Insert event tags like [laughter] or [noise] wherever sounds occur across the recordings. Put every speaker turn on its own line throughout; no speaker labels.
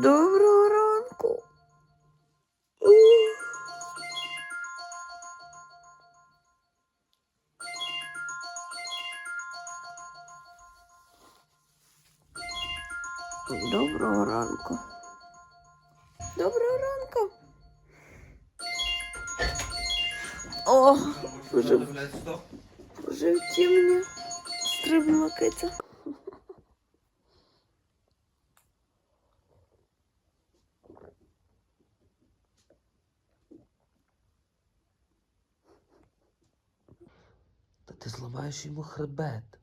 Доброго ранку. Доброго ранку. Доброго ранку. О, вже, вже в темні стрибнула киця.
Та ти зламаєш йому хребет.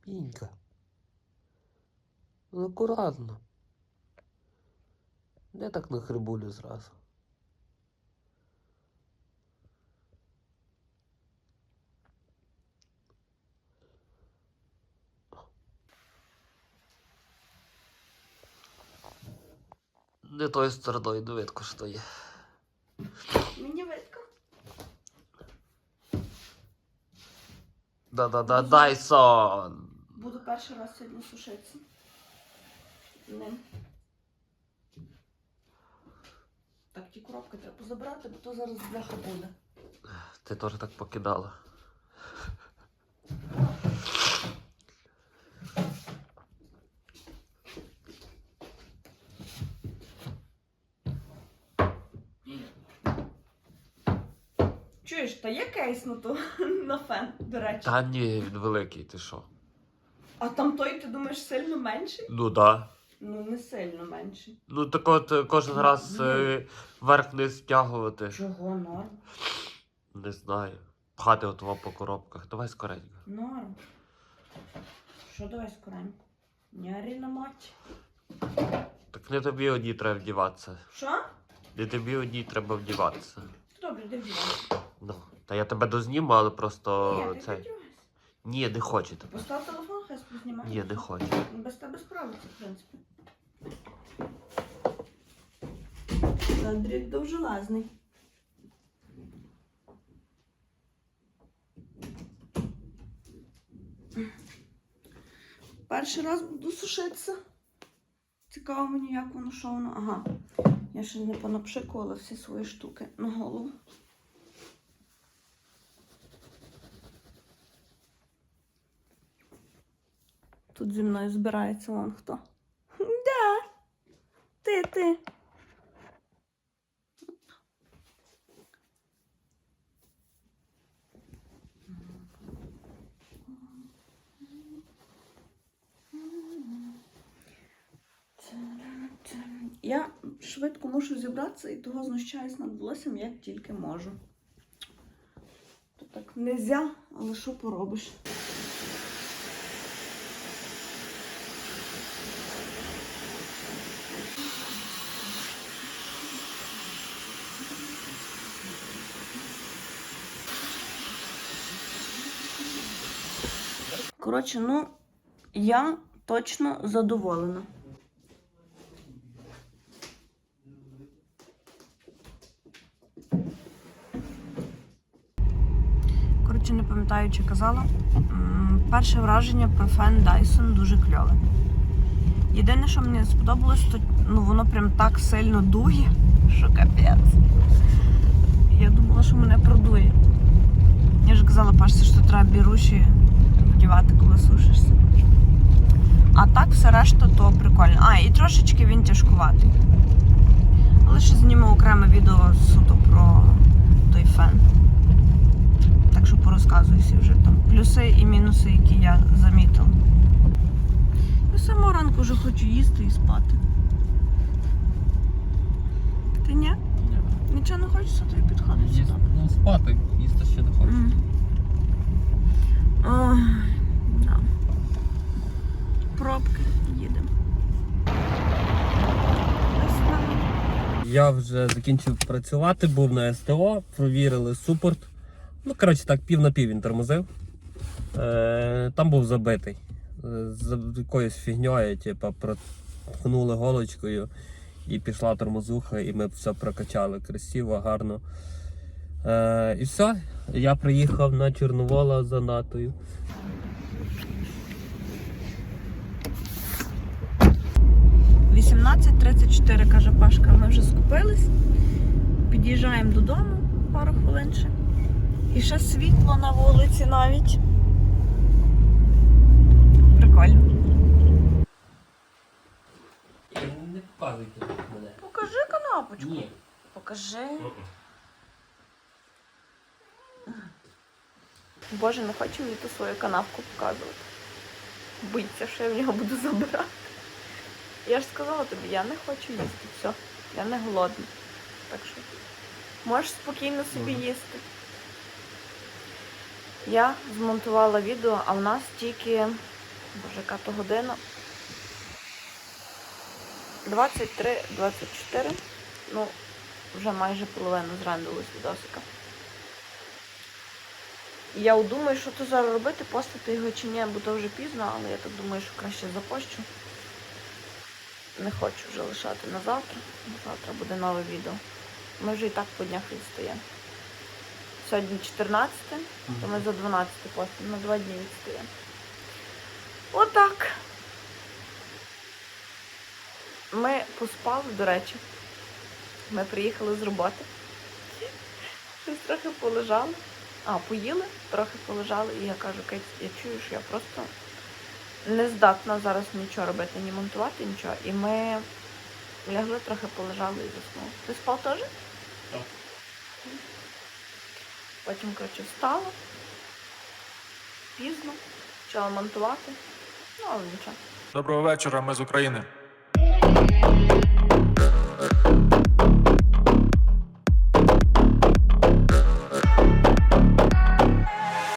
Пінька. Ну, акуратно. Не так на хребулю зразу. Не тою стороною, не видко, що є.
Мені видко.
Да-да-да, Дайсон!
Буду перший раз сьогодні сушитися. Ним. Так, ті коробки треба забрати, бо то зараз бляха буде.
Ти теж так покидала.
Чуєш, та є кейс на то [laughs] на фен, до речі.
Та ні, він великий, ти що?
А там той, ти думаєш, сильно менший?
Ну да.
Ну, не сильно менший.
Ну так от е, кожен
Ну,
раз
ну.
е, вверх-вниз стягувати.
Чого норм?
Не знаю. Пхати от во по коробках. Давай скоренько.
Норм. Що давай скоренько? Не на мать.
Так не тобі одній треба вдіватися.
Що?
Не тобі одній треба вдіватися.
Добре, де вдівайся.
Ну. Та я тебе дозніму, але просто
вдівайся.
Ні, не хочете.
Постав телефон, хай познімає.
Ні, не хочу.
Без тебе справиться, в принципі. Андрій довжелезний. Перший раз буду сушитися. Цікаво мені, як воно, що воно. Ага. Я ще не понапшикувала всі свої штуки на голову. Тут зі мною збирається вон хто. [laughs] Да. Ти, ти. Я швидко мушу зібратися і того знущаюсь над волоссям, як тільки можу. То так нельзя, але що поробиш? Коротше, ну, я точно задоволена. Коротше, не пам'ятаю, чи казала. Перше враження про фен Dyson дуже кльове. Єдине, що мені сподобалось, то ну, воно прям так сильно дує, що капець. Я думала, що мене продує. Я ж казала Пашці, що треба біруші вдівати, коли сушишся. А так все решта то прикольно. А, і трошечки він тяжкуватий. Але ще зніму окреме відео суто про той фен. Так що порозказую всі вже там плюси і мінуси, які я замітила. Я самого ранку вже хочу їсти і спати. Ти ні? Нічого не хочеться тобі підходить?
Ну, спати, їсти ще не хочу.
М. Да. Пробки їдемо.
Я вже закінчив працювати, був на СТО, провірили супорт. Ну, коротше, так, пів на пів він тормозив. Е, там був забитий. З якоюсь фігньою, типу, проткнули голочкою і пішла тормозуха, і ми все прокачали красиво, гарно. Е, і все. Я приїхав на Чорновола за натою.
17.34, каже Пашка, ми вже скупились. Під'їжджаємо додому пару хвилин ще. І ще світло на вулиці навіть. Прикольно.
Не показуйте мене.
Покажи канапочку.
Ні.
Покажи. Боже, не хочу мені ту свою канапку показувати. Боїться, що я в нього буду забирати. Я ж сказала тобі, я не хочу їсти. Все, я не голодна. Так що можеш спокійно собі їсти. Я змонтувала відео, а в нас тільки, боже, яка то година. 23-24. Ну, вже майже половину зрендилось відосика. І Я думаю, що то зараз робити, постати його чи ні, бо то вже пізно, але я так думаю, що краще запощу. Не хочу вже лишати на завтра. Завтра буде нове відео. Ми вже і так по днях відстаємо. Сьогодні 14, то ми за 12 постимо, на два дні відстаємо. Отак. Ми поспали, до речі. Ми приїхали з роботи. Щось трохи полежали. А, поїли, трохи полежали, і я кажу, Кейт, я чую, що я просто не здатна зараз нічого робити, ні монтувати, нічого. І ми лягли, трохи полежали і заснули. Ти спав теж?
Так.
Потім, коротше, встала. Пізно, почала монтувати. Ну, але нічого.
Доброго вечора, ми з України.